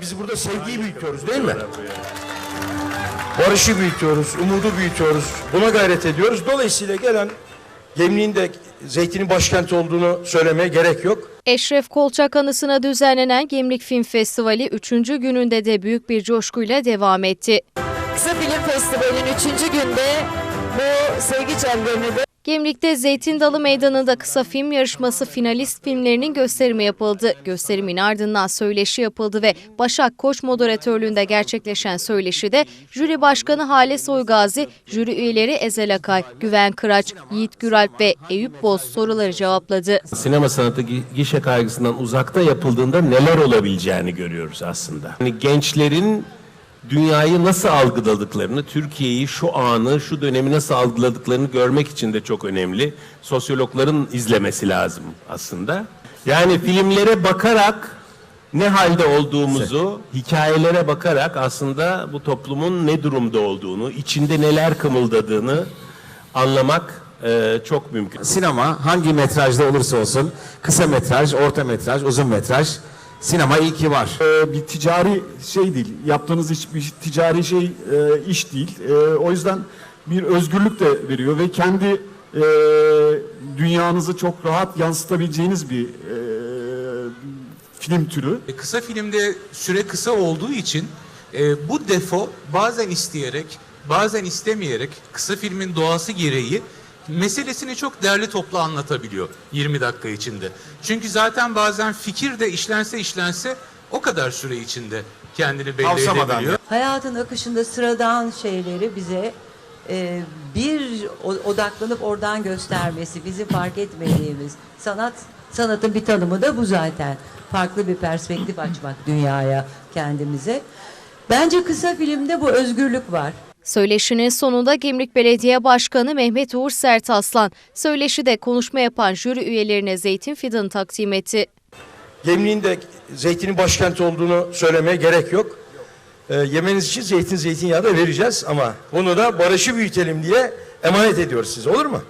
Biz burada sevgiyi büyütüyoruz değil mi? Barışı büyütüyoruz, umudu büyütüyoruz. Buna gayret ediyoruz. Dolayısıyla gelen Gemliğin de zeytinin başkenti olduğunu söylemeye gerek yok. Eşref Kolçak anısına düzenlenen Gemlik Film Festivali 3. gününde de büyük bir coşkuyla devam etti. Kısa Film Festivali'nin 3. günde bu sevgi çemberini de Gemlik'te Zeytin Dalı Meydanı'nda kısa film yarışması finalist filmlerinin gösterimi yapıldı. Gösterimin ardından söyleşi yapıldı ve Başak Koç moderatörlüğünde gerçekleşen söyleşide jüri başkanı Hale Soygazi, jüri üyeleri Ezel Akay, Güven Kıraç, Yiğit Güralp ve Eyüp Boz soruları cevapladı. Sinema sanatı gi- gişe kaygısından uzakta yapıldığında neler olabileceğini görüyoruz aslında. Yani gençlerin dünyayı nasıl algıladıklarını, Türkiye'yi, şu anı, şu dönemi nasıl algıladıklarını görmek için de çok önemli. Sosyologların izlemesi lazım aslında. Yani filmlere bakarak ne halde olduğumuzu, hikayelere bakarak aslında bu toplumun ne durumda olduğunu, içinde neler kımıldadığını anlamak eee, çok mümkün. Sinema hangi metrajda olursa olsun kısa metraj, orta metraj, uzun metraj sinema iyi ki var. Ee, bir ticari şey değil. Yaptığınız hiçbir ticari şey e, iş değil. E, o yüzden bir özgürlük de veriyor ve kendi e, dünyanızı çok rahat yansıtabileceğiniz bir e, film türü. E, Kısa filmde süre kısa olduğu için e, bu defo bazen isteyerek, bazen istemeyerek kısa filmin doğası gereği meselesini çok derli toplu anlatabiliyor 20 dakika içinde. Çünkü zaten bazen fikir de işlense işlense o kadar süre içinde kendini belli Kavsamadan edebiliyor. hayatın akışında sıradan şeyleri bize e, bir o- odaklanıp oradan göstermesi, bizi fark etmediğimiz sanat sanatın bir tanımı da bu zaten. Farklı bir perspektif açmak dünyaya, kendimize. Bence kısa filmde bu özgürlük var. Söyleşinin sonunda Gemlik Belediye Başkanı Mehmet Uğur Sertaslan, söyleşide konuşma yapan jüri üyelerine zeytin fidanı takdim etti. Gemliğin de zeytinin başkenti olduğunu söylemeye gerek yok. Ee, yemeniz için zeytin zeytinyağı da vereceğiz ama bunu da barışı büyütelim diye emanet ediyoruz size olur mu?